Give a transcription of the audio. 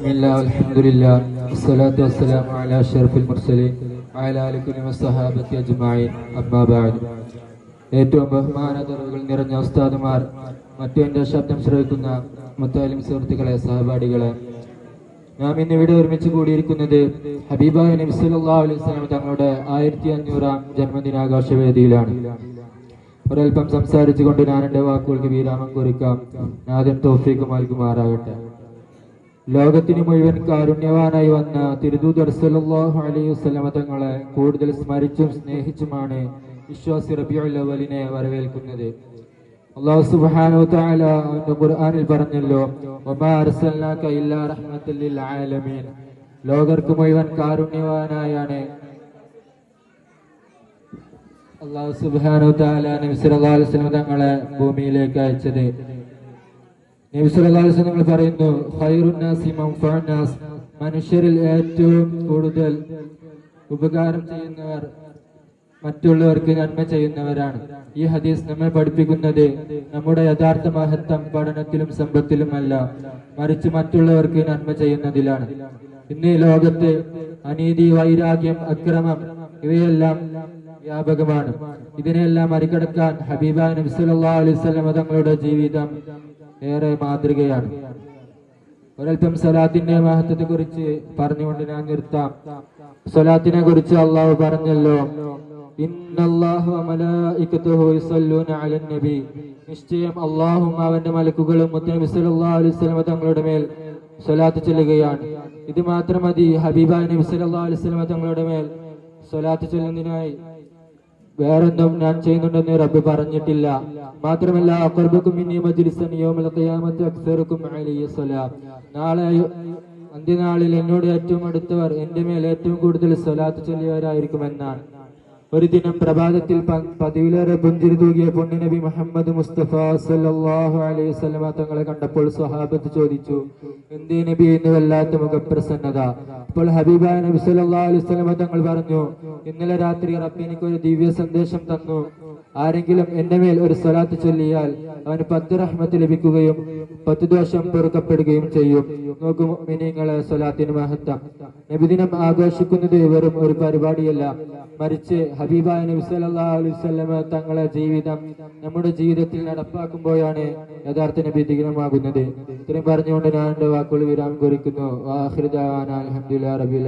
بسم الله والحمد لله والصلاة والسلام على أشرف المرسلين وعلى آل كل والصحابة أجمعين أما بعد ഏറ്റവും ബഹുമാനതകൾ നിറഞ്ഞ ഉസ്താദുമാർ മറ്റു എൻ്റെ ശബ്ദം ശ്രവിക്കുന്ന മുത്താലിം സുഹൃത്തുക്കളെ സഹപാഠികളെ നാം ഇന്ന് ഇവിടെ ഒരുമിച്ച് കൂടിയിരിക്കുന്നത് ഹബീബായ നബി സല്ലല്ലാഹു അലൈഹി വസല്ലം തങ്ങളുടെ ആയിരത്തി അഞ്ഞൂറാം ജന്മദിനാഘോഷ വേദിയിലാണ് ഒരൽപ്പം സംസാരിച്ചുകൊണ്ട് ഞാൻ എൻ്റെ വാക്കുകൾക്ക് വിരാമം കുറിക്കാം നാദൻ തോഫീക്ക് നൽകുമാറാകട്ടെ ലോകത്തിന് മുഴുവൻ കാരുണ്യവാനായി വന്ന തിരുദൂതർ സല്ലല്ലാഹു അലൈഹി വസല്ലമ തങ്ങളെ കൂടുതൽ സ്മരിച്ചും സ്നേഹിച്ചുമാണ് വിശ്വാസി റബിയുൽ അവലിനെ വരവേൽക്കുന്നത്. അള്ളാഹു സുബ്ഹാനഹു തആല അവന്റെ ഖുർആനിൽ പറഞ്ഞല്ലോ ആലമീൻ. ലോകർക്ക് മുഴുവൻ കാരുണ്യവാനായാണ് അള്ളാഹു തആല നബി സല്ലല്ലാഹു അലൈഹി വസല്ലമ തങ്ങളെ ഭൂമിയിലേക്ക് അയച്ചത്. നബി സല്ലല്ലാഹു അലൈഹി വസല്ലം പറയുന്നു മനുഷ്യരിൽ ഏറ്റവും കൂടുതൽ ഉപകാരം ചെയ്യുന്നവർ മറ്റുള്ളവർക്ക് നന്മ ചെയ്യുന്നവരാണ്. ഈ ഹദീസ് നമ്മെ പഠിപ്പിക്കുന്നത് നമ്മുടെ യഥാർത്ഥ മഹത്വം പഠനത്തിലും സമ്പത്തിലുമല്ല മറിച്ച് മറ്റുള്ളവർക്ക് നന്മ ചെയ്യുന്നതിലാണ്. ഇന്ന് ലോകത്ത് അനീതി വൈരാഗ്യം അക്രമം ഇവയെല്ലാം വ്യാപകമാണ്. ഇതിനെല്ലാം മറികടക്കാൻ ഹബീബ നബി സല്ലല്ലാഹു അലൈഹി വസല്ലം തങ്ങളുടെ ജീവിതം ഏറെ മാതൃകയാണ്. ഒരൽപ്പം സലാത്തിന്റെ മഹത്വത്തെ കുറിച്ച് പറഞ്ഞുകൊണ്ട് ഞാൻ നിർത്താം. സലാത്തിനെ കുറിച്ച് അള്ളാഹു പറഞ്ഞല്ലോ. നിശ്ചയം അള്ളാഹും അവന്റെ മലക്കുകളും മുത്തനബി സല്ലല്ലാഹു അലൈഹി വസല്ലം തങ്ങളുടെ മേൽ സ്വലാത്ത് ചൊല്ലുകയാണ്. ഇത് മാത്രം മതി. ഹബീബ നബി സല്ലാ അലൈഹി വസല്ലം തങ്ങളുടെ മേൽ സ്വലാത്ത് ചെല്ലുന്നതിനായി വേറൊന്നും ഞാൻ ചെയ്യുന്നുണ്ടെന്ന് റബ്ബ് പറഞ്ഞിട്ടില്ല. മാത്രമല്ല അക്സറുക്കും അലിയ നാളെ അന്ത്യനാളിൽ എന്നോട് ഏറ്റവും അടുത്തവർ എന്റെ മേൽ ഏറ്റവും കൂടുതൽ സ്വലാത്ത് ചൊല്ലിയവരായിരിക്കുമെന്നാണ് ഒരു ദിനം പ്രഭാതത്തിൽ പതിവിലേറെ പുഞ്ചിരി തൂകിയ പൊണ്ണിനബി മുഹമ്മദ് മുസ്തഫ സല്ലല്ലാഹു അലൈഹി വസല്ലമ തങ്ങളെ കണ്ടപ്പോൾ സ്വഹാബത്ത് ചോദിച്ചു എന്തേ നബി എന്ന് വല്ലാത്ത മുഖപ്രസന്നത? അപ്പോൾ ഹബീബായ നബി സല്ലല്ലാഹു അലൈഹി വസല്ലം തങ്ങൾ പറഞ്ഞു ഇന്നലെ രാത്രി റബ്ബ് എനിക്ക് ഒരു ദിവ്യ സന്ദേശം തന്നു. ആരെങ്കിലും എന്റെ മേൽ ഒരു സ്വലാത്ത് ചൊല്ലിയാൽ അവന് പത്ത് റഹ്മത്ത് ലഭിക്കുകയും പത്ത് ദോഷം പൊറുക്കപ്പെടുകയും ചെയ്യും. നോക്കൂ മിനിങ്ങളെ സ്വലാത്തിന് മഹത്വം. നബിദിനം ആഘോഷിക്കുന്നത് വെറും ഒരു പരിപാടിയല്ല. മറിച്ച് ഹബീബായ നബി സല്ലല്ലാഹു അലൈഹി വസല്ലമ തങ്ങളെ ജീവിതം നമ്മുടെ ജീവിതത്തിൽ നടപ്പാക്കുമ്പോഴാണ് യഥാർത്ഥ നബി ദിനമാകുന്നത്. ഇത്രയും പറഞ്ഞുകൊണ്ട് ഞാൻ എന്റെ വാക്കുകൾ വിരാമം കുറിക്കുന്നു. വാഹിർ ദഅവാന റബിൻ